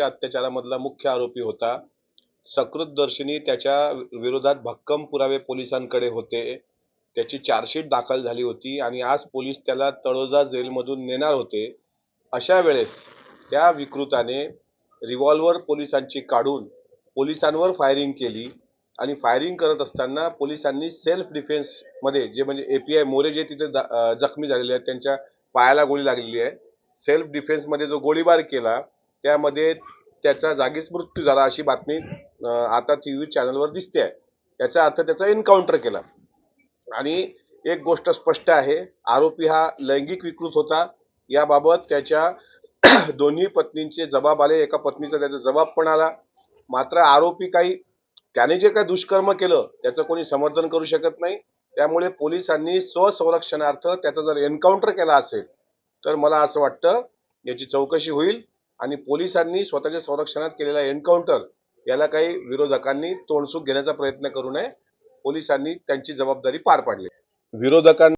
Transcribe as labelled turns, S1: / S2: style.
S1: अत्याचारामधला मुख्य आरोपी होता. सकृतदर्शनी त्याच्या विरोधात भक्कम पुरावे पोलिसांकडे होते. त्याची चार्जशीट दाखल झाली होती आणि आज पोलीस त्याला तळोजा जेलमधून नेणार होते. अशा वेळेस त्या विकृताने रिव्हॉल्वर पोलिसांची काढून पोलिसांवर फायरिंग केली आणि फायरिंग करत असताना पोलिसांनी सेल्फ डिफेन्समध्ये जे म्हणजे एपीआय मोरे जे तिथे जखमी झालेले आहेत त्यांच्या पायाला गोळी लागलेली आहे. सेल्फ डिफेन्समध्ये जो गोळीबार केला त्यामध्ये त्याचा जागीच मृत्यू झाला अशी बातमी आता टी व्ही चॅनलवर दिसते आहे याचा अर्थ त्याचा एन्काउंटर केला. आणि एक गोष्ट स्पष्ट आहे आरोपी हा लैंगिक विकृत होता. याबाबत त्याच्या दोन्ही पत्नींचे जबाब आले. एका पत्नीचा त्याचा जबाब पण आला. मात्र आरोपी काही त्याने जे काही दुष्कर्म केलं त्याचं कोणी समर्थन करू शकत नाही. त्यामुळे पोलिसांनी स्वसंरक्षणार्थ त्याचा जर एन्काउंटर केला असेल तर मला असं वाटतं याची चौकशी होईल. आणि पोलिसांनी स्वतःच्या संरक्षणात केलेला एन्काउंटर याला काही विरोधकांनी तोंडसूक घेण्याचा प्रयत्न करू नये. पोलिसांनी त्यांची जबाबदारी पार पाडली. विरोधकांना